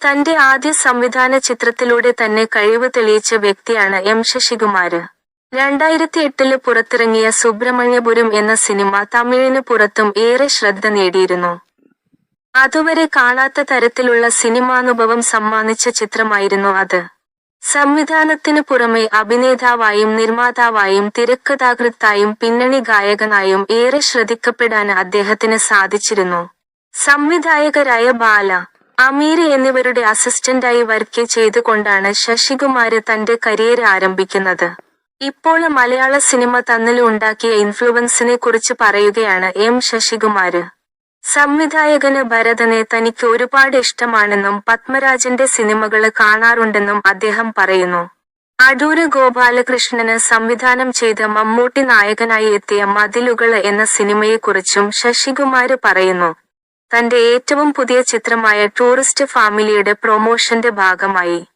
തന്റെ ആദ്യ സംവിധാന ചിത്രത്തിലൂടെ തന്നെ കഴിവ് തെളിയിച്ച വ്യക്തിയാണ് എം ശശികുമാര്. രണ്ടായിരത്തി എട്ടിൽ പുറത്തിറങ്ങിയ സുബ്രഹ്മണ്യപുരം എന്ന സിനിമ തമിഴിന് പുറത്തും ഏറെ ശ്രദ്ധ നേടിയിരുന്നു. അതുവരെ കാണാത്ത തരത്തിലുള്ള സിനിമാനുഭവം സമ്മാനിച്ച ചിത്രമായിരുന്നു അത്. സംവിധാനത്തിനു പുറമെ അഭിനേതാവായും നിർമ്മാതാവായും തിരക്കഥാകൃത്തായും പിന്നണി ഗായകനായും ഏറെ ശ്രദ്ധിക്കപ്പെടാൻ അദ്ദേഹത്തിന് സാധിച്ചിരുന്നു. സംവിധായകരായ ബാല അമീർ എന്നിവരുടെ അസിസ്റ്റന്റായി വർക്ക് ചെയ്തുകൊണ്ടാണ് ശശികുമാര് തന്റെ കരിയർ ആരംഭിക്കുന്നത്. ഇപ്പോൾ മലയാള സിനിമ തന്നിൽ ഉണ്ടാക്കിയ ഇൻഫ്ലുവൻസിനെ കുറിച്ച് പറയുകയാണ് എം ശശികുമാര്. സംവിധായകന് ഭരതനെ തനിക്ക് ഒരുപാട് ഇഷ്ടമാണെന്നും പത്മരാജന്റെ സിനിമകൾ കാണാറുണ്ടെന്നും അദ്ദേഹം പറയുന്നു. അടൂര് ഗോപാലകൃഷ്ണന് സംവിധാനം ചെയ്ത മമ്മൂട്ടി നായകനായി എത്തിയ മതിലുകൾ എന്ന സിനിമയെക്കുറിച്ചും ശശികുമാര് പറയുന്നു. തന്റെ ഏറ്റവും പുതിയ ചിത്രമായ ടൂറിസ്റ്റ് ഫാമിലിയുടെ പ്രൊമോഷന്റെ ഭാഗമായി.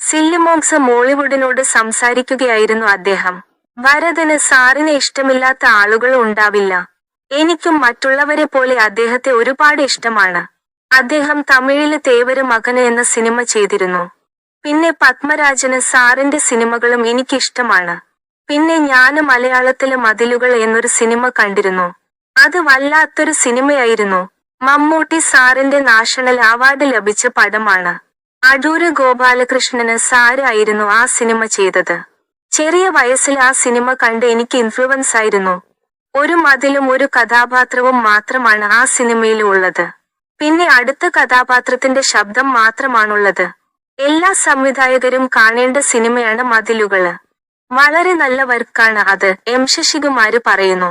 സില്ലിമോങ്സ് മോളിവുഡിനോട് സംസാരിക്കുകയായിരുന്നു അദ്ദേഹം. ഭരതന് സാറിനെ ഇഷ്ടമില്ലാത്ത ആളുകൾ ഉണ്ടാവില്ല. എനിക്കും മറ്റുള്ളവരെ പോലെ അദ്ദേഹത്തെ ഒരുപാട് ഇഷ്ടമാണ്. അദ്ദേഹം തമിഴിൽ തേവര് മകന് എന്ന സിനിമ ചെയ്തിരുന്നു. പിന്നെ പത്മരാജന് സാറിന്റെ സിനിമകളും എനിക്കിഷ്ടമാണ്. പിന്നെ ഞാൻ മലയാളത്തിലെ മതിലുകൾ എന്നൊരു സിനിമ കണ്ടിരുന്നു. അത് വല്ലാത്തൊരു സിനിമയായിരുന്നു. മമ്മൂട്ടി സാറിന്റെ നാഷണൽ അവാർഡ് ലഭിച്ച പടമാണ്. അടൂര് ഗോപാലകൃഷ്ണന് സാരായിരുന്നു ആ സിനിമ ചെയ്തത്. ചെറിയ വയസ്സിൽ ആ സിനിമ കണ്ട് എനിക്ക് ഇൻഫ്ലുവൻസ് ആയിരുന്നു. ഒരു മതിലും ഒരു കഥാപാത്രവും മാത്രമാണ് ആ സിനിമയിൽ ഉള്ളത് പിന്നെ അടുത്ത കഥാപാത്രത്തിന്റെ ശബ്ദം മാത്രമാണുള്ളത്. എല്ലാ സംവിധായകരും കാണേണ്ട സിനിമയാണ് മതിലുകൾ. വളരെ നല്ല വർക്കാണ് അത് എം ശശികുമാര് പറയുന്നു.